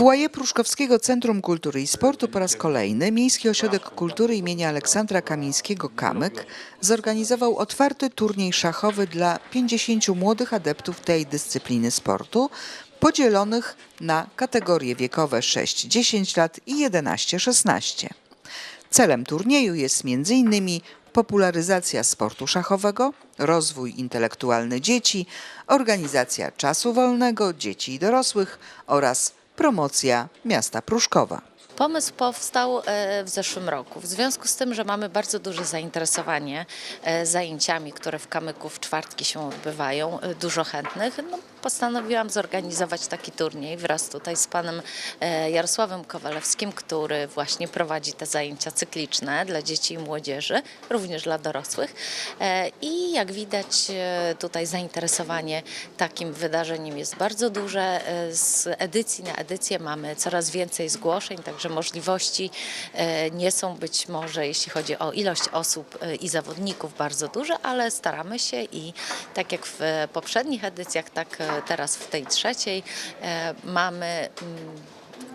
foyer Pruszkowskiego Centrum Kultury i Sportu po raz kolejny Miejski Ośrodek Kultury imienia Aleksandra Kamińskiego Kamyk zorganizował otwarty turniej szachowy dla 50 młodych adeptów tej dyscypliny sportu, podzielonych na kategorie wiekowe 6-10 lat i 11-16. Celem turnieju jest m.in. popularyzacja sportu szachowego, rozwój intelektualny dzieci, organizacja czasu wolnego dzieci i dorosłych oraz promocja miasta Pruszkowa. Pomysł powstał e, w zeszłym roku. W związku z tym, że mamy bardzo duże zainteresowanie e, zajęciami, które w Kamyku w czwartki się odbywają, e, dużo chętnych, no, postanowiłam zorganizować taki turniej wraz tutaj z panem e, Jarosławem Kowalewskim, który właśnie prowadzi te zajęcia cykliczne dla dzieci i młodzieży, również dla dorosłych. E, I jak widać e, tutaj zainteresowanie takim wydarzeniem jest bardzo duże. Z edycji na edycję mamy coraz więcej zgłoszeń, także możliwości nie są być może, jeśli chodzi o ilość osób i zawodników, bardzo duże, ale staramy się i tak jak w poprzednich edycjach, tak teraz w tej trzeciej e, mamy mm,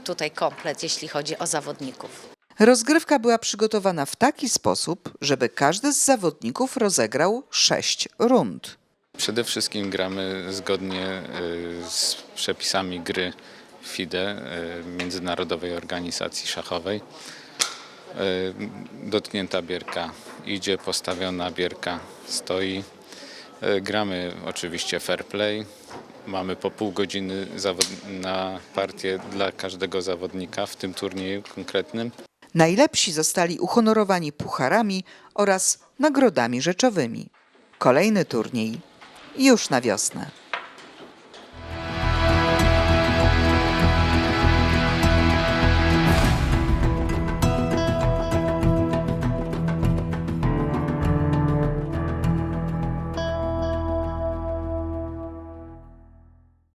tutaj komplet, jeśli chodzi o zawodników. Rozgrywka była przygotowana w taki sposób, żeby każdy z zawodników rozegrał sześć rund. Przede wszystkim gramy zgodnie y, z przepisami gry FIDE, y, Międzynarodowej Organizacji Szachowej. Dotknięta bierka idzie, postawiona bierka stoi. Gramy oczywiście fair play. Mamy po pół godziny na partię dla każdego zawodnika w tym turnieju konkretnym. Najlepsi zostali uhonorowani pucharami oraz nagrodami rzeczowymi. Kolejny turniej już na wiosnę.